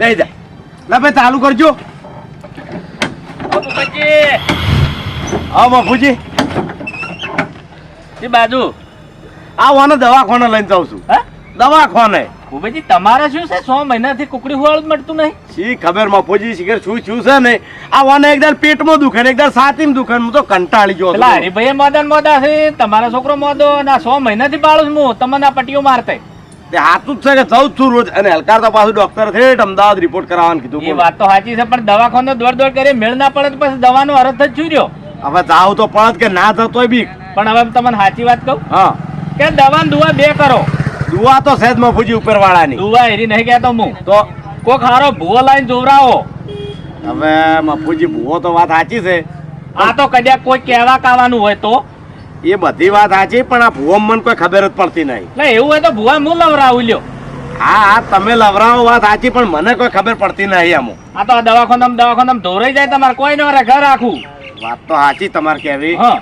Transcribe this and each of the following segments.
દઈ જા. લે ભાઈ ચાલુ કરજો. હા બાપુજી. એ બાજુ. આ વાને દવાખાને લઈને જાઉં છું. હા? દવાખાને. ભૂપેજી તમારે શું છે? સો મહિનાથી કુકડી હુવાળ મળતું નહીં. શી ખબર બાપુજી? શીખર શું શું છે ને? આ વાને એકદમ પેટમાં દુખે ને એકદમ છાતીમાં દુખે હું તો કંટાળી ગયો છું. હરીભાઈ મોદા છે તમારો છોકરો મોદો અને સો મહિનાથી બાળું છું હું તમને આ પટ્ટીઓ મારતે. તે હાથું જ છે કે જાઉં છું રોજ. અને હલકાર તો પાછું ડોક્ટર અમદાવાદ રિપોર્ટ કરાવવાનું કીધું. એ વાત તો સાચી છે પણ દવાખાનો દોડ દોડ કરી મેળ ના પડે તો પછી દવાનો અરથ જ રહ્યો? હવે જાવ તો પડત કે ના જતોય બી પણ હવે તમને સાચી વાત કહું? હા. કે દવા દુવા બે કરો. દુવા તો સહેજ મફુજી ઉપર વાળાની દુવા એરી નહીં કહેતો હું. તો? કોક હારો ભૂવો લાઈન જોવરાવો. હવે મફુજી ભૂવો તો વાત સાચી છે. આ તો કદાચ કોઈ કહેવા કાવાનું હોય તો. એ બધી વાત સાચી પણ આ ભુવા મને કોઈ ખબર જ પડતી નહીં. એટલે એવું હોય તો ભૂવા હું લવરાવું લ્યો? હા હા તમે લવરાવો વાત સાચી પણ મને કોઈ ખબર પડતી નહીં અમુક આ તો દવાખાનામાં દવાખાનામાં ધોરાઈ જાય તમારે કોઈ ન રહે ઘર રાખવું? વાત તો સાચી તમારે કહેવી. હા.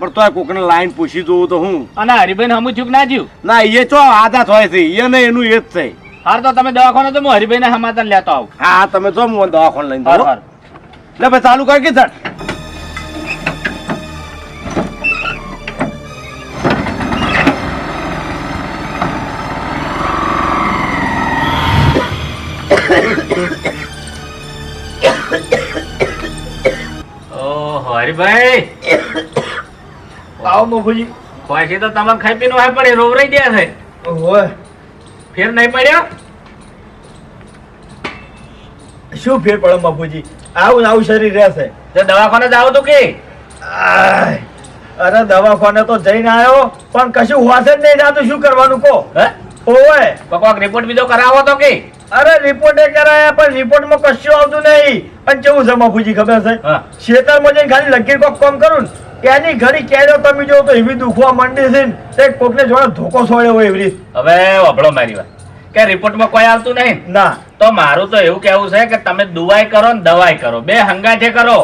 પણ તોય કોકને લાઈન પૂછી જોવું તો હું? અને હરિભાઈ હમું ચૂક ના જ્યું ના એ ચો આદત હોય છે એ ને એનું એ જ છે. હાર તો તમે દવાખાને તો હું હરિભાઈ ને સમાધાન લેતો આવું. હા તમે જો હું દવાખાને લઈને જાઉં ભાઈ ચાલુ કર કે સર હરિભાઈ આવો મફુજી છે તો તમારે ખાઈ પીને હોય પણ એ રોવરાઈ ગયા છે. ઓય. ફેર નહીં પડ્યો? શું ફેર પડે મફુજી આવું આવું શરીર રહેશે. તો દવાખાને જાવ તો કે? અરે દવાખાને તો જઈને આવ્યો પણ કશું વાસે જ નહીં જાતું. શું કરવાનું કહો? હે? ઓય. કોક રિપોર્ટ બીજો કરાવો તો કે? અરે રિપોર્ટે કરાયા પણ રિપોર્ટમાં કશું આવતું નહીં. પણ કેવું છે મફુજી ખબર છે? ખેતરમાં જઈને ખાલી લગીર કોક કામ કરું એની ઘડી કેજો તમે જો તો એવી દુખવા માંડી છે તે કોકને જોડે ધોકો સોળ્યો હોય એવી હવે વભળો મારી વાત. કે રિપોર્ટમાં કોઈ આવતું નહીં? ના. તો મારું તો એવું કેવું છે કે તમે દુવાઈ કરો ને દવાઈ કરો. બે હંગાથે કરો.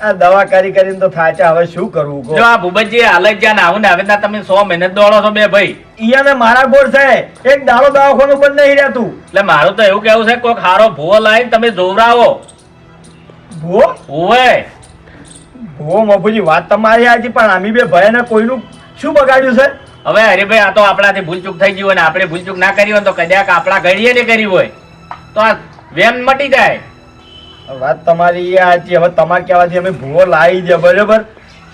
આ દવા કરી કરીને તો છે હવે શું કરવું જો આ ભૂપતજી હાલ જ જ્યાં આવું ને હવે ના તમે સો મહિને દોડો છો બે ભાઈ. ઈયાને મારા ગોળ છે એક દાડો દવાખાનું બંધ નહીં રહેતું એટલે મારું તો એવું કેવું છે કોઈક હારો ભૂવો લાવીને તમે જોવરાવો. ભૂવો ઓવે ભૂવો મફુજી વાત તમારી આજે પણ આમી બે ભયાને કોઈનું શું બગાડ્યું છે? હવે હરીભાઈ આ તો આપણાથી ભૂલચૂક થઈ ગયું હોય ને આપણે ભૂલચૂક ના કરી હોય તો કદાચ આપણા ઘડીએ ને કરી હોય. તો આ વેમ મટી જાય. વાત તમારી સાચી હવે તમારે કહેવાથી અમે ભૂવો લાવી દે બરોબર?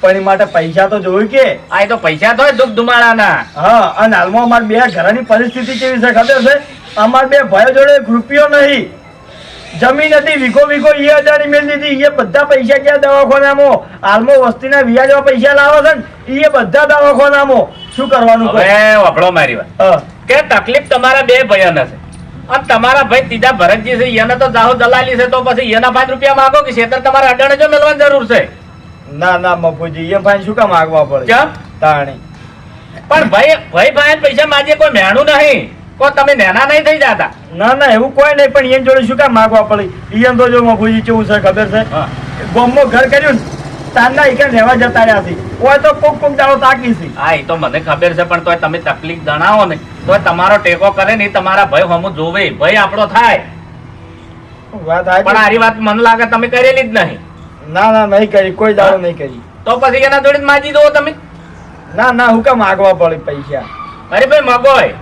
પણ એ માટે પૈસા તો જોયું કે? આ તો પૈસા તો દુઃખ ધુમાડાના હા અને હાલમાં અમારે બે ઘરની પરિસ્થિતિ કેવી છે ખબર છે? અમારે બે ભાઈઓ જોડે રૂપિયો નહીં. જમીન હતી વીઘો વીઘો એ હજારની મેળ દીધી. એ બધા પૈસા ક્યાં દવાખાનામાં? હાલમાં વસ્તીના વ્યાજમાં પૈસા લાવો છે ને એ બધા દવાખાનામાં. શું કરવાનું? હવે વભળો મારી વાત. કે તકલીફ તમારા બે ભાઈઓને હશે અને તમારા ભાઈ ત્રીજા ભરતજી છે એને તો જાહો દલાલી છે તો પછી એના પાંચ રૂપિયા માંગો કે શેતર તમારે અડાણે જો મેળવાની જરૂર છે? ના ના મફુજી એ ભાઈ શું કામ માગવા પડે? તાણી. પણ ભાઈ ભાઈ ભાઈ પૈસા માજે કોઈ મેણું નહીં. કોઈ તમે નેના નહીં થઈ જતા? ના ના એવું કોઈ નહીં પણ એની જોડે શું કામ માગવા પડી? ઈયન તો જો કેવું છે ખબર છે. ગોમમાં ઘર કર્યું તારના ઈકન રહેવા જતા રહ્યા છે. કોઈ તો કોક કોક દાડો તાકી છે. હા એ તો મને ખબર છે પણ તોય તમે તકલીફ જણાવો ને. તો તમારો ટેકો કરે ને તમારા ભાઈ હમું જોવે. ભાઈ આપણો થાય. વાત પણ આરી વાત મને લાગે તમે કરેલી જ નહીં. ના ના નહીં કરી કોઈ દાડો નહીં કરી. તો પછી એના જોડે માજી દો તમે. ના ના હું કામ માગવા પડે પૈસા. અરે ભાઈ મગોય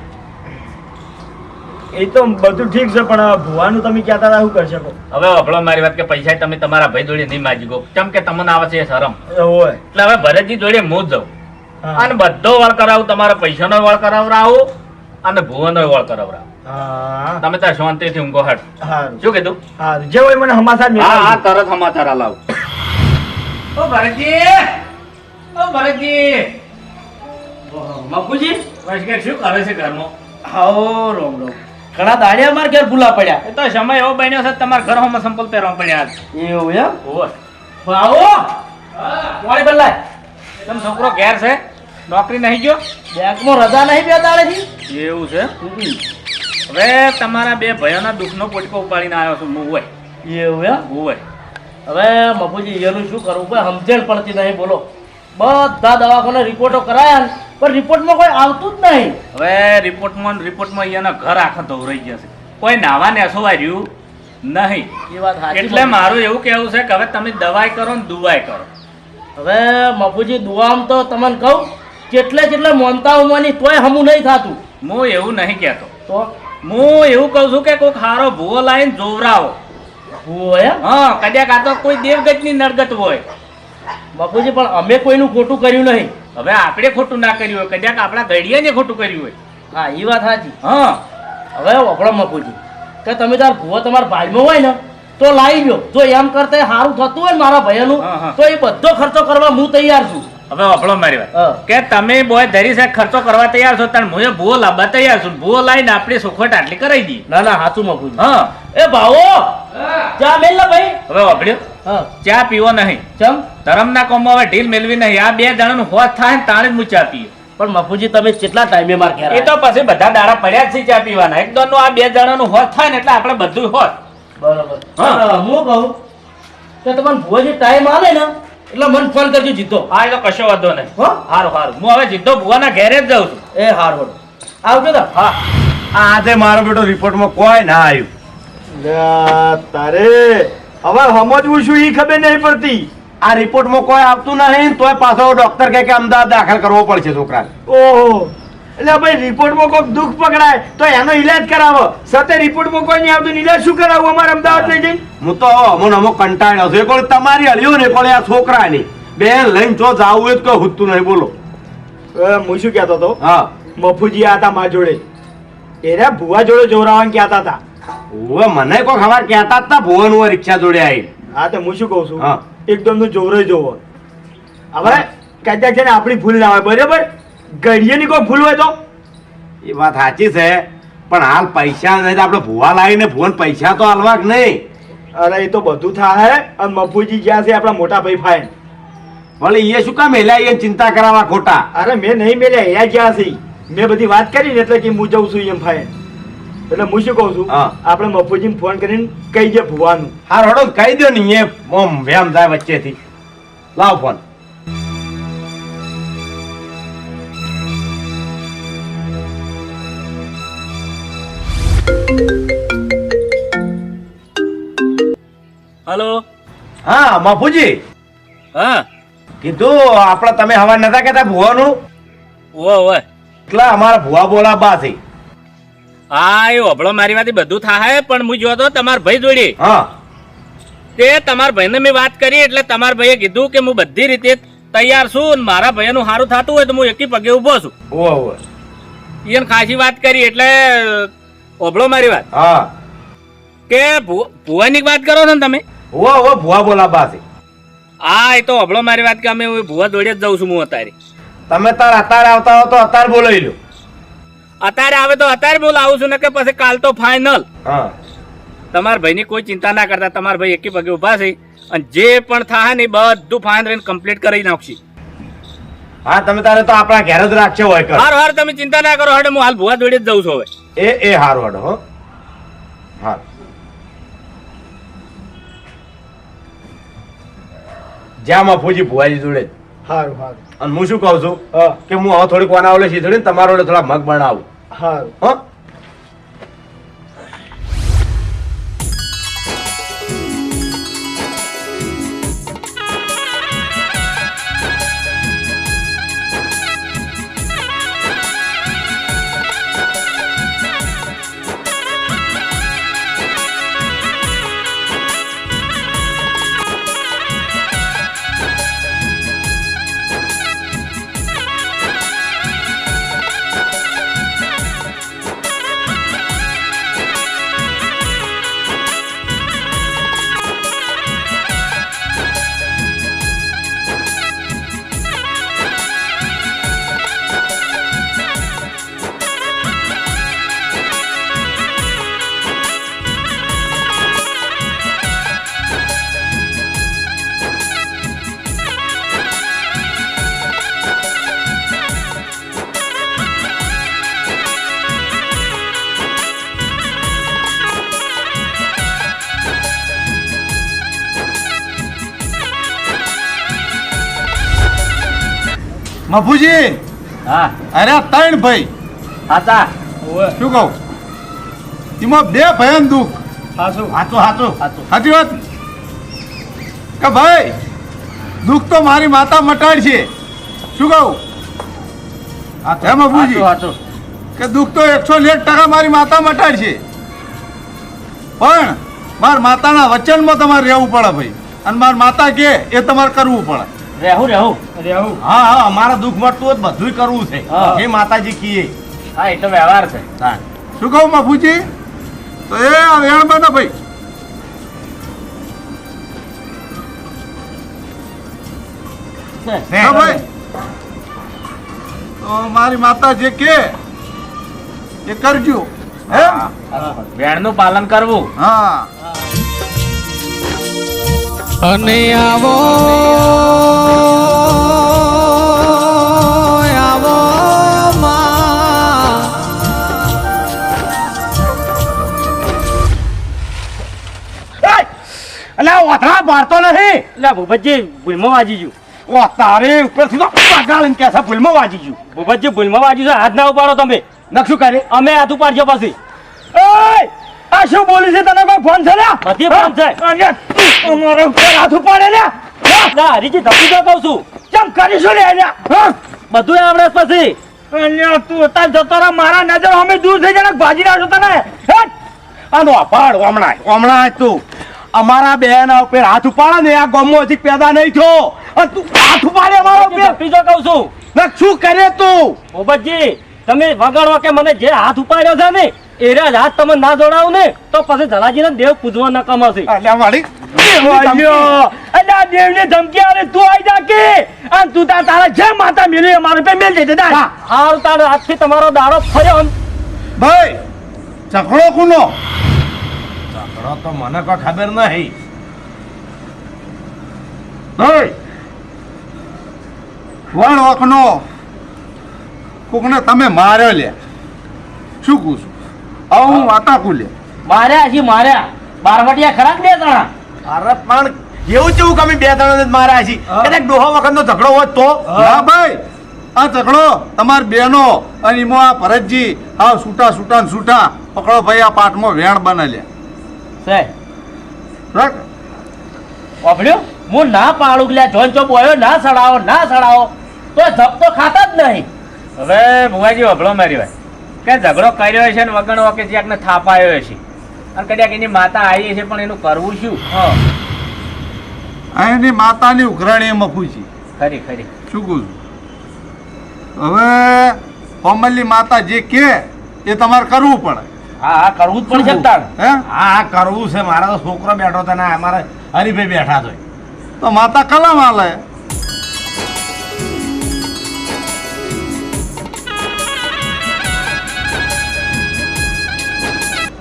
એ તો બધું ઠીક છે પણ ભુવાનું તમે ક્યાં તારા શું કરી શકો હવે વભળો મારી વાત કે પૈસા તમે તમારા ભાઈ જોડે નહીં માજી ગો કેમ કે તમને આવે છે શરમ. હોય. એટલે હવે ભરતજી જોડે હું જ જાઉં. અને બધો વાળ કરાવું તમારા પૈસાનો વાળ કરાવરાવું અને ભુવનો વાળ કરાવરાવું. હા. તમે ત્યાં શાંતિથી ઊંઘો હટ. શું કીધું? જે હોય મને સમાચાર હા હા તરત સમાચાર લાવ ઓ ભરતજી! ઓ ભરતજી! કે શું કરે છે ઘરમાં? હાઓ રોમ રોમ. ઘણા દાડિયા માર ઘેર ભૂલા પડ્યા. એ તો સમય એવો બન્યો છે તમારા ઘરમાં સંપલ પહેરવા પડ્યા એવું એમ? હોય આવો. વાળી બદલાય. તમ છોકરો ઘેર છે? નોકરી નહીં ગયો? બેંકમાં રજા નહીં બે દાડેથી એવું છે? હવે તમારા બે ભયોના દુઃખનો પોટકો ઉપાડીને આવ્યો છું હું હોય. એવું એમ? હોય. હવે બાપુજી એનું શું કરવું? ભાઈ સમજણ પડતી નહીં બોલો. બધા દવાખાને રિપોર્ટો કરાયા ને, પણ રિપોર્ટમાં કોઈ આવતું જ નહીં. હવે રિપોર્ટમાં રિપોર્ટમાં અહીંયાના ઘર આખા ધોવરાઈ ગયા છે. કોઈ નાવા ને રહ્યું નહીં. એ વાત સાચી એટલે મારું એવું કહેવું છે કે હવે તમે દવાઈ કરો ને દુવાઈ કરો. હવે બાપુજી દુઆમ તો તમને કહું કેટલે જેટલે મોનતા ઉમાની તોય હમું નહીં થાતું. હું એવું નહીં કહેતો. તો? હું એવું કહું છું કે કોઈક ખારો ભૂવો લાવીને જોવરાવો ભૂવો એમ? હા કદાચ આ તો કોઈ દેવગતની નરગત હોય. બાપુજી પણ અમે કોઈનું ખોટું કર્યું નહીં. હવે આપણે ખોટું ના કર્યું હોય કદાચ આપણા ઘડિયાને ખોટું કર્યું હોય. હા એ વાત સાચી હા. હવે વપડો મપુજી કે તમે તાર ભૂવો તમારા ભાઈમાં હોય ને તો લાવી દો જો એમ કરતા સારું થતું હોય મારા હા. તો એ બધો ખર્ચો કરવા હું તૈયાર છું. હવે વફળો મારી વાત કે તમે બોય ધરી સાહેબ ખર્ચો કરવા તૈયાર છો તાર હું ભૂવો લાવવા તૈયાર છું. ભૂવો લાવીને આપણે સુખવટ આટલી કરાવી દી ના ના સાચું મપુજી હા. એ ભાવો! ચા મેલ ના ભાઈ. હવે વાપડ્યો ચા પીવો નહીં. ચમ? ધરમના કોમમાં હવે ઢીલ મેળવી નહીં. આ બે જણાનું હોત થાય ને તાણે જ હું ચા પીએ. પણ મફુજી તમે કેટલા ટાઈમે માર ઘેર એ તો પછી બધા દાડા પડ્યા જ છે ચા પીવાના. એક દોનનું આ બે જણાનું હોત થાય ને એટલે આપણે બધું હોત. બરોબર. હા. હા હું કહું કે તમને ભુવાજી ટાઈમ આવે ને એટલે મને ફોન કરજો જીતો. હા એ તો કશો વાંધો નહીં. હો? સારું સારું હું હવે જીતો ભુવાના ઘેરે જ જાઉં છું. એ હાર હોડ આવજો તો. હા. આ આજે મારો બેટો રિપોર્ટમાં કોઈ ના આવ્યું. તારે હવે સમજવું શું એ ખબર નહીં પડતી. આ રિપોર્ટમાં કોઈ આવતું નહીં તોય પાછો ડોક્ટર કહે કે અમદાવાદ દાખલ કરવો પડશે છોકરાને. ઓહો. એટલે ભાઈ રિપોર્ટમાં કોઈ દુઃખ પકડાય તો એનો ઈલાજ કરાવો. સાથે રિપોર્ટમાં કોઈ નહીં આવતું ઈલાજ શું કરાવવું અમારે અમદાવાદ લઈ જઈને. હું તો અમોને અમો કંટાળ્યો છું. કોઈ તમારી હલ્યો ને કોઈ આ છોકરાની. બેન લઈને જો જાવું હોય તો કોઈ હુતું નહીં બોલો. એ, હું શું કહેતો હતો? હા. મફુજી આ હતા મા જોડે. એરા ભુવા જોડે જોરાવાનું કહેતા હતા. હવે મને કોઈ ખબર કહેતા હતા તા ભુવન હોય રિક્ષા જોડે આવી હા તો હું શું કહું છું. એકદમનું જોરે જોવો. હવે કદાચ છે ને આપણી ભૂલ ના હોય બરાબર? ઘડીએની કોઈ ભૂલ હોય તો? એ વાત સાચી છે પણ હાલ પૈસા નહીં તો આપણે ભુવા લાવીને ભુવન પૈસા તો હાલવા જ નહીં? અરે એ તો બધું થાય અને મફુજી જ્યાં છે આપણા મોટા ભાઈ ફાઈન ભલે એ શું કામ એલા એ ચિંતા કરાવવા ખોટા? અરે મેં નહીં મેલ્યા એ જ્યાં છે મેં બધી વાત કરી ને એટલે કે હું જઉં છું એમ ફાઈન એટલે હું શું કહું છું? હા. આપણે મફુજીને ફોન કરીને કહી દે ભુવાનું. હાર રડો કહી દો ને એ વ્યામ જાય વચ્ચેથી. લાવ ફોન. હા બાપુજી હા. કીધું આપણે તમે હવા નતા કહેતા ભુવાનું? ઓવે ઓવે. એટલે અમારા ભુવા બોલાબા છે. હા એ ઓભળો મારી વાતી બધું થાય પણ હું જોતો તમારા ભાઈ જોડે. હા. તે તમારા ભાઈને મેં વાત કરી એટલે તમારા ભાઈએ કીધું કે હું બધી રીતે તૈયાર છું ને મારા ભાઈનું સારું થતું હોય તો હું એકી પગે ઊભો છું. ઓવે ઓવે. એને ખાસી વાત કરી એટલે ઓભળો મારી વાત. હા. કે ભુવાની વાત કરો છો ને તમે? ઓવે ઓવે ભુવા બોલાબા છે. હા એ તો ઓભળો મારી વાત કે અમે ભુવા દોડે જ જાઉં છું હું અત્યારે. તમે તાર અત્યારે આવતા હો તો અત્યારે બોલાવી લો અત્યારે આવે તો અત્યારે બોલાવું છું ને કે પછી કાલ તો ફાઇનલ હા. તમારા ભાઈની કોઈ ચિંતા ના કરતા તમારા ભાઈ એકી પગે ઊભા છે. અને જે પણ થાય ને બધું ફાઇન રહીને કમ્પ્લીટ કરી નાખશે. હા તમે તારે તો આપણા ઘેર જ રાખશો હોય કર. હાર હાર તમે ચિંતા ના કરો હડે હું હાલ ભુવા દોડી જ જાઉં છું હવે. એ એ હાર હડો હો. હા. જ્યાં મફુજી ભુવાજી જોડે સારું સારું અને હું શું કહું છું? કે હું હવે થોડીક વાના ઓલે શીધડી ને તમારો થોડા મગ બનાવું. સારું હો? મફુજી? હા. અરે ત્રણ ભાઈ. હતા શું કહું? એમાં બે ભયન દુઃખ. હાસુ હાચું હાચું. સાચું સાચી વાત? કે ભાઈ દુઃખ તો મારી માતા મટાડ છે. શું કહું? હે મફુજી. સાચું કે દુઃખ તો એકસો ને એક ટકા મારી માતા મટાડ છે. પણ મારા માતાના વચનમાં તમારે રહેવું પડે ભાઈ. અને મારા માતા કે એ તમારે કરવું પડે. રહેવું રહેવું. રહેવું. હા હા અમારા દુઃખ મળતું હોય બધું કરવું છે. હા. જે માતાજી કીએ. હા એ તો વ્યવહાર છે. હા. શું કહું બાપુજી તો એ વેણ બને ભાઈ. ભાઈ. તો મારી માતા જે કે એ કરજો. હે? વેણનું પાલન કરવું. હા. અને આવો મારતો નહીં. લે ભૂપતજી ભૂલમાં વાજી ગયું. ઓ તારે ઉપરથી તો પગાળીને કે છે ભૂલમાં વાજી ગયું. ભૂપતજી ભૂલમાં વાજી છે હાથ ના ઉપાડો તમે. નક કરે? અમે હાથ ઉપાડજો પછી! આ શું બોલી છે તને કોઈ ફોન છે? બધી ફોન છે. અને અમારા ઉપર હાથ ઉપાડે ને ના હરીજી ધપી તો કહું છું. કેમ કરીશું ને લ્યા? બધું આવડે પછી. અલ્યા, તું અત્યારે જતો રહે, મારા નજર અમે દૂર થઈ જાય ભાજી નાખો તને. હેટ! આનો પાડ હમણાં હમણાં તું. અમારા બેન ઉપર હાથ ઉપાડે ને આ ગામમાં હજી પેદા નહીં થયો. અને તું હાથ ઉપાડે અમારા ઉપર. બીજો કહું છું. ને શું કરે તું? ભૂપતજી તમે વગાડો કે મને જે હાથ ઉપાડ્યો છે ને એ હાથ તમે ના જોડાવ ને તો પછી ધરાજીને દેવ પૂજવા ના કમાશે. અલ્યા વાળી. દેવને ધમકી આલે, તું આવી જા કે. અને તું તાર તારા જે માતા મેલી અમારે પે મેલ દેજે દાય. હાલ તમારો દાડો ફર્યો. ભાઈ ચકડો કુનો? ઝઘડો તો મને કોઈ ખબર નહીં. વણ વખનો. કોકને તમે માર્યો લે. શું કહું છું? હવે હું વાતા કુ લે માર્યા છે માર્યા. બારવટિયા ખરાક બે જણા અરે પણ એવું કેવું કે અમે બે ત્રણ માર્યા છીએ? કદાચ ડોહો વખતનો ઝઘડો હોત તો? હા. ભાઈ. આ ઝઘડો તમારી બેનો અને એમાં આ ભરતજી હા છૂટા છૂટા ને છૂટા પકડો ભાઈ આ પાઠમાં વેણ બને લે છે રાખ. વાપર્યો? હું ના પાડું કે લ્યા જોન ચોપ બોયો ના સડાવો ના સડાવો. તો જપ તો ખાતા જ નહીં. હવે ભુવાજી અભળો મારી વાત. કે ઝઘડો કર્યો છે ને વગણ વકે જ્યાંકને થાપાયો છે અને કદાચ એની માતા આવી છે પણ એનું કરવું શું? હા. એની માતાની ઉઘરાણી મફુજી ખરી ખરી. શું કહું છું? હવે કોમલની માતા જે કે એ તમારે કરવું પડે. હા હા કરવું જ પડશે તાણ. હે? હા હા કરવું છે. મારા તો છોકરો બેઠો હતો ને અમારા હરીભાઈ બેઠા છે. તો માતા કલમ હાલે?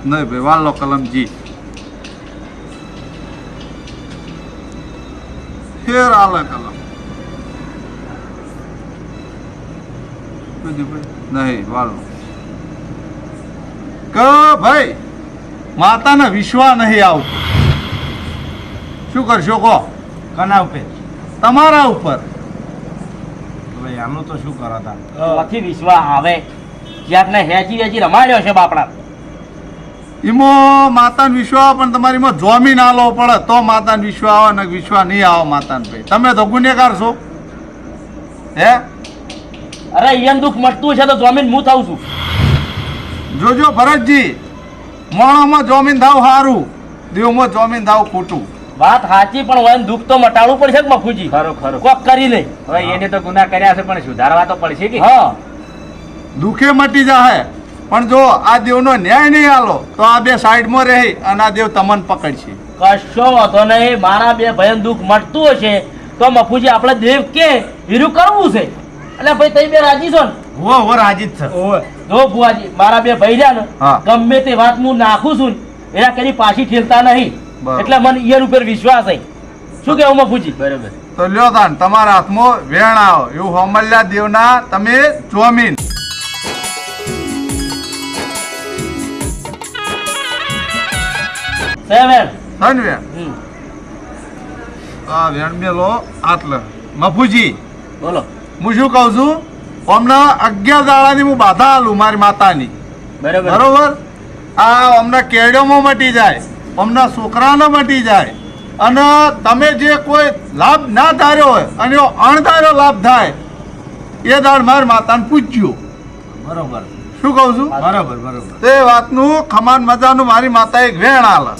નહીં ભાઈ વાલો કલમજી ફેર આલે કલમ. નહીં વાલો કે ભાઈ માતાને વિશ્વા નહીં આવતો. શું કરશો કહો? કના ઉપર. તમારા ઉપર. ભાઈ આનું તો શું કરો તા ત્યાંથી વિશ્વા આવે. ક્યાંક ને હેચી રમાડ્યો છે બાપડા. એમાં માતાને વિશ્વા પણ તમારી એમાં ના આલો પડે તો માતાને વિશ્વા આવે ને વિશ્વા નહીં આવે માતાને ભાઈ. તમે તો ગુનેગાર છો. હે? અરે અહીંયા દુઃખ મળતું છે તો જોમીન હું થાઉં છું. જોજો ભરતજી મોણામાં જોમીન થાવ સારું દેવમાં જોમીન થાવ ખોટું. વાત સાચી પણ હોય દુઃખ તો મટાડવું પડશે કે મફુજી ખરું ખરું. કોક કરી લે. હવે એને તો ગુના કર્યા છે પણ સુધારવા તો પડશે કે? હા. દુઃખે મટી જાય પણ જો આ દેવનો ન્યાય નહીં આલો તો આ બે સાઈડમાં રહી અને આ દેવ તમને પકડશે. કશો વાંધો નહીં. મારા બે ભયન દુઃખ મટતું હશે તો મફુજી આપણે દેવ કે હીરું કરવું છે? એટલે ભાઈ તઈ બે રાજી છો ને? હો હો રાજી જ છે. જો બુઆજી મારા બે ભાઈ ને ગમે તે વાત હું નાખું છું એના કદી પાછી ઠેલતા નહીં. એટલે મને ઈયર ઉપર વિશ્વાસ હે શું કેવું મફુજી? બરાબર. તો લ્યો તાન તમારા હાથમાં વેણ આવો. એવું હોમલ્યા દેવના તમે જોમીન. સેવન થન આ વેણ મેલો આટલે. મફુજી બોલો. હું શું કહું છું? અમને અગિયાર દાડાની હું બાધા આલું મારી માતાની. બરોબર. બરોબર? આ અમને કેળિયોમાં મટી જાય અમના છોકરાને મટી જાય અને તમે જે કોઈ લાભ ના ધાર્યો હોય અને અણધાર્યો લાભ થાય એ દાડ મારી માતાને પૂછ્યું બરોબર. શું કહું છું? બરોબર બરોબર. તે વાતનું ખમાન મજાનું મારી માતા એક વેણ આલે.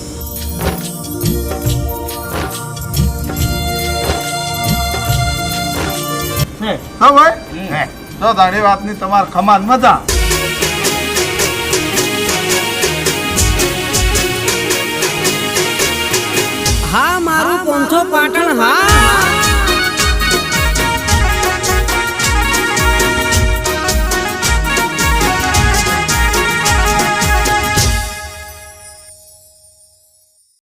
તો ભાઈ તો તારી વાતની તમાર ખમાન મજા. હા મારું પોંથો પાટણ હા.